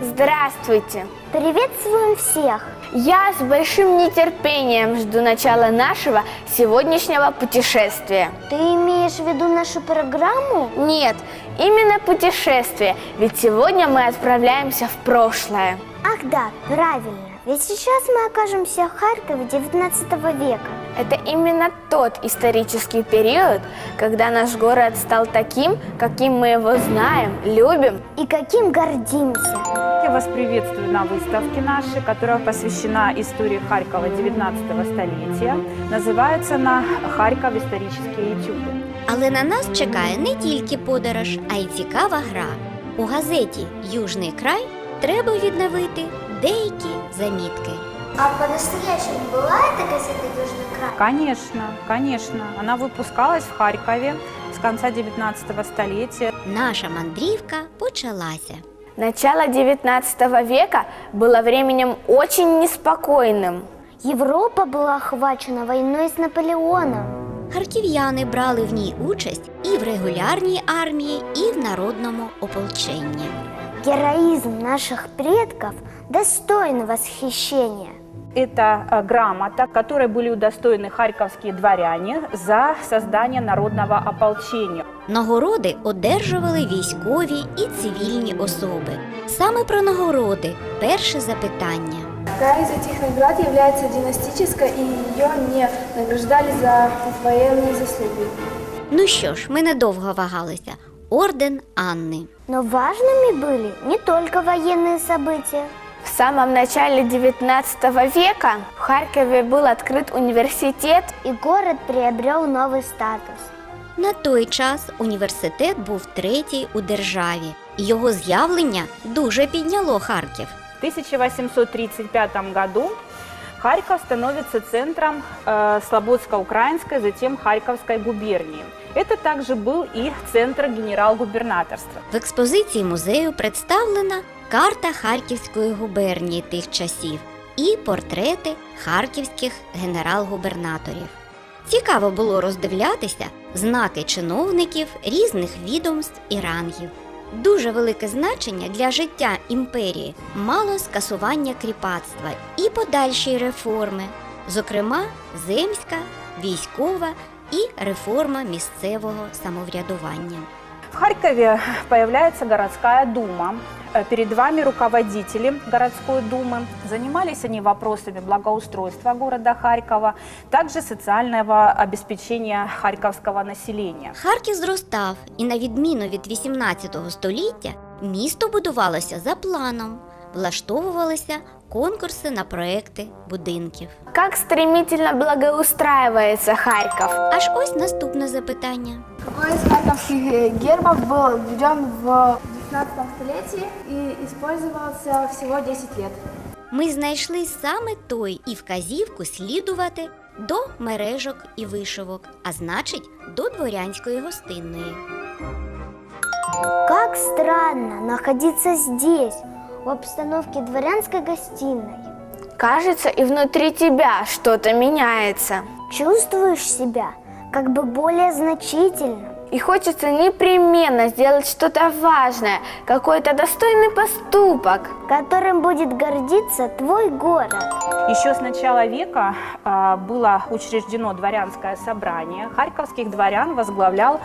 Здравствуйте! Приветствуем всех! Я с большим нетерпением жду начала нашего сегодняшнего путешествия. Ты имеешь в виду нашу программу? Нет, именно путешествие, ведь сегодня мы отправляемся в прошлое. Ах да, правильно. Ведь сейчас мы окажемся в Харькове 19 века. Это именно тот исторический период, когда наш город стал таким, каким мы его знаем, любим. И каким гордимся. Я вас приветствую на выставке нашей, которая посвящена истории Харькова 19 столетия. Называется она «Харьков. Історичні етюди». Але на нас чекає не тільки подорож, а й цікава гра. У газеті Южний край треба відновити деякі замітки. А по-настоящему была эта газета «Южный край»? Конечно, конечно. Она выпускалась в Харькове с конца 19 столетия. Наша мандрівка почалася. Начало 19 века было временем очень неспокойным. Европа была охвачена войной с Наполеоном. Харків'яни брали в ній участь і в регулярній армії, і в народному ополченні. Героизм наших предков достоин восхищения. Это э, грамота, которой были удостоены харьковские дворяне за создание народного ополчения. Нагороди одержували військові і цивільні особи. Саме про нагороди перше запитання. Какая из этих наград является династической и ее не награждали за военные заслуги? Ну що ж, ми недовго вагалися. Орден Анни. Но важными были не только военные события. В самом начале 19 века в Харькове был открыт университет, И город приобрел новый статус. На той час університет був третій у державі, і його з'явлення дуже підняло Харків. В 1835 году Харьков становится центром э, Слободско-Украинской, затем Харьковской губернии. Это также был и центр генерал-губернаторства. В експозиції музею представлена карта Харківської губернії тих часів і портрети харківських генерал-губернаторів. Цікаво було роздивлятися знаки чиновників різних відомств і рангів. Дуже велике значення для життя імперії мало скасування кріпацтва і подальші реформи, зокрема земська, військова і реформа місцевого самоврядування. В Харькове появляется городская дума. Э, Перед вами руководители городской думы. Занимались они вопросами благоустройства города Харькова, также социального обеспечения харьковского населения. Харків зростав, і на відміну від 18 століття, місто будувалося за планом, влаштовувалися конкурси на проекти будинків. как стремительно благоустраивается Харьков. Аж ось наступне запитання. Какой из харьковских э, гербов был введен в 19 столетии и использовался всего 10 лет? Ми знайшли саме той і вказівку слідувати до мережок і вишивок, а значить, до дворянської гостинної. Как странно находиться здесь, в обстановке дворянской гостиной. Кажется, и внутри тебя что-то меняется. Чувствуешь себя как бы более значительным. И хочется непременно сделать что-то важное, какой-то достойный поступок. которым будет гордиться твой город. Еще с начала века а, было учреждено дворянское собрание. Харьковских дворян возглавлял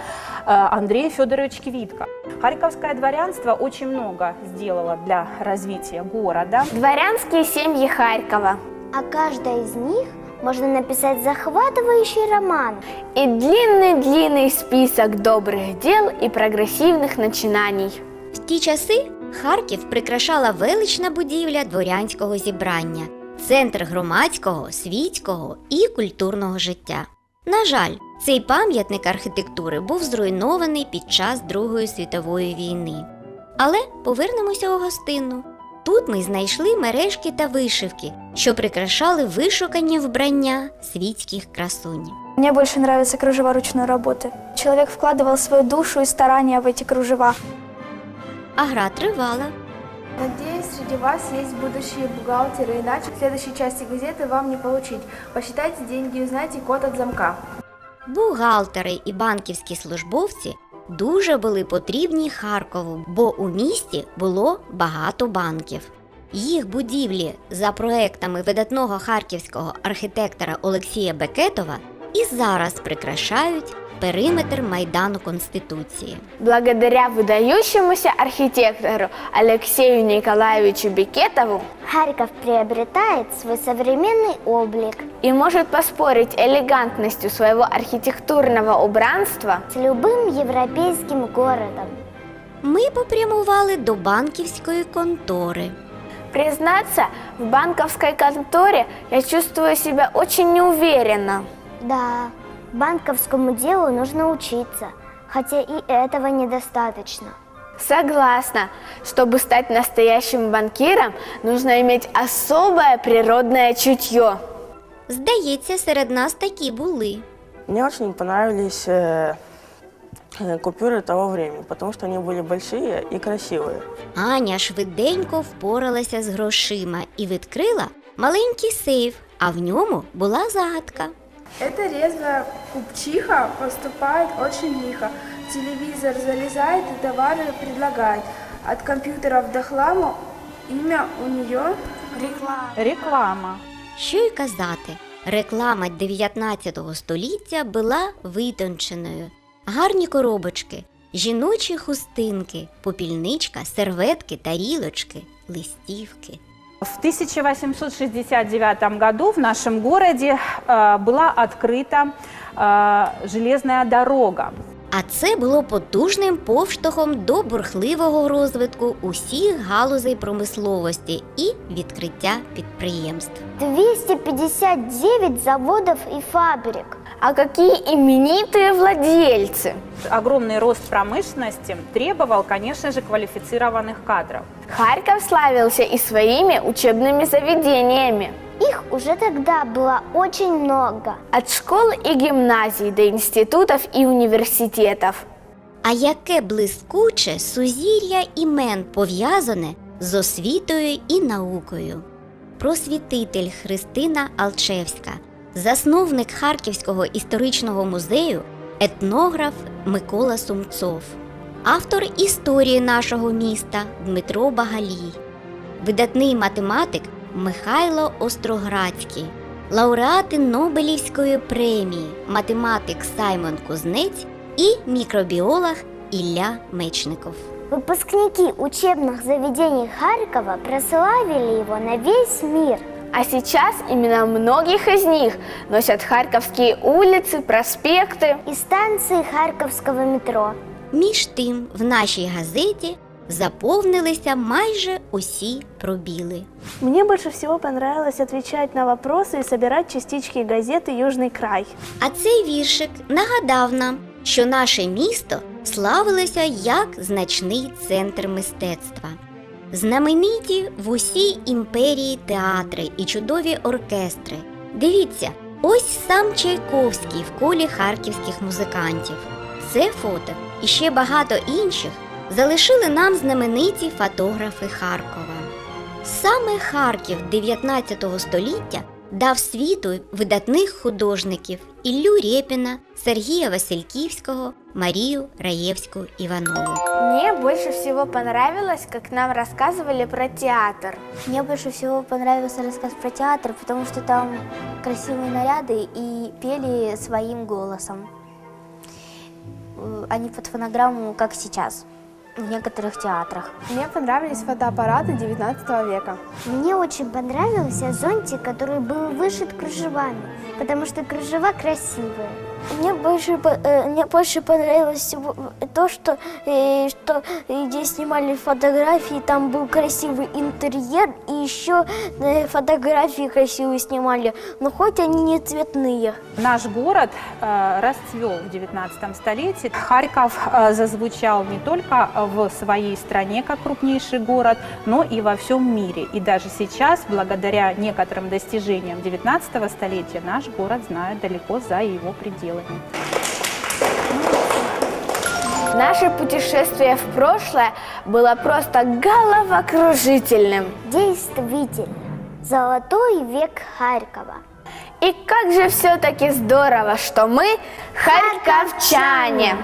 а, Андрей Федорович Квитко. Харьковское дворянство очень много сделало для развития города. Дворянские семьи Харькова. А каждая из них можно написать захватывающий роман. И длинный-длинный список добрых дел и прогрессивных начинаний. В ті часи Харків прикрашала велична будівля дворянського зібрання, центр громадського, світського і культурного життя. На жаль, цей пам'ятник архітектури був зруйнований під час Другої світової війни. Але повернемося у гостину. Тут ми знайшли мережки та вишивки, що прикрашали вишукані вбрання світських красунь. Мне больше нравятся кружева ручной работы. Человек вкладывал свою душу и старания в эти кружева. А гра тривала. Надеюсь, среди вас есть будущие бухгалтеры, иначе в следующей части газеты вам не получить. Посчитайте деньги и узнайте код от замка. Бухгалтери і банківські службовці дуже були потрібні Харкову, бо у місті було багато банків. Їх будівлі за проектами видатного харківського архітектора Олексія Бекетова і зараз прикрашають периметр Майдану Конституції. Благодаря выдающемуся архитектору Алексею Николаевичу Бекетову Харьков приобретает свой современный облик и может поспорить элегантностью своего архитектурного убранства с любым европейским городом. Ми попрямували до банківської контори. Признаться, в банковской конторе я чувствую себя очень неуверенно. Да, банковскому делу нужно учиться, хотя и этого недостаточно. Согласна, чтобы стать настоящим банкиром, нужно иметь особое природное чутье. Здається, серед нас такі були. Мне очень понравились э, э, купюры того времени, потому что они были большие и красивые. Аня швиденько впоралася з грошима і відкрила маленький сейф, а в ньому була загадка. Эта резвая купчиха поступает очень лихо. Телевизор залезает и товары предлагает. От компьютеров до хлама имя у нее реклама. Реклама. Що й казати, реклама 19 століття була витонченою. Гарні коробочки, жіночі хустинки, попільничка, серветки, тарілочки, листівки. В 1869 году в нашем городе э, была открыта э, железная дорога. А це було потужним повштовхом до бурхливого розвитку усіх галузей промисловості і відкриття підприємств. 259 заводов и фабрик. А какие именитые владельцы! Огромный рост промышленности требовал, конечно же, квалифицированных кадров. Харьков славился и своими учебными заведениями. Их уже тогда было очень много. От школ и гимназий до институтов и университетов. А яке блискуче сузір'я імен пов'язане з освітою і наукою. Просвітитель Христина Алчевська, засновник Харківського історичного музею, етнограф Микола Сумцов, автор історії нашого міста Дмитро Багалій, видатний математик Михайло Остроградський, лауреати Нобелівської премії, математик Саймон Кузнець і мікробіолог Ілля Мечников. Выпускники учебных заведений Харькова прославили его на весь мир. А сейчас имена многих из них носят харьковские улицы, проспекты. И станции Харьковского метро. Між тим, в нашій газеті заповнилися майже усі пробіли. Мне больше всего понравилось отвечать на вопросы и собирать частички газеты «Южный край». А цей віршик нагадав нам, що наше місто славилося як значний центр мистецтва. Знамениті в усій імперії театри і чудові оркестри. Дивіться, ось сам Чайковський в колі харківських музикантів. Це фото і ще багато інших залишили нам знамениті фотографи Харкова. Саме Харків 19 століття дав світу видатних художників Іллю Рєпіна, Сергія Васильківського, Марію Раєвську Іванову. Мне больше всего понравилось, как нам рассказывали про театр. Мне больше всего понравился рассказ про театр, потому что там красивые наряды и пели своим голосом. Э, не под фонограмму, как сейчас в некоторых театрах. Мне понравились фотоаппараты 19 века. Мне очень понравился зонтик, который был вышит кружевами, потому что кружева красивые. Мне больше, э, мне больше понравилось то, что, э, что где снимали фотографии, там был красивый интерьер, и еще э, фотографии красивые снимали, но хоть они не цветные. Наш город расцвел в 19 столетии. Харьков зазвучал не только в своей стране как крупнейший город, но и во всем мире. И даже сейчас, благодаря некоторым достижениям 19 столетия, наш город знают далеко за его пределами. Наше путешествие в прошлое было просто головокружительным. Действительно, золотой век Харькова. И как же все-таки здорово, что мы харьковчане!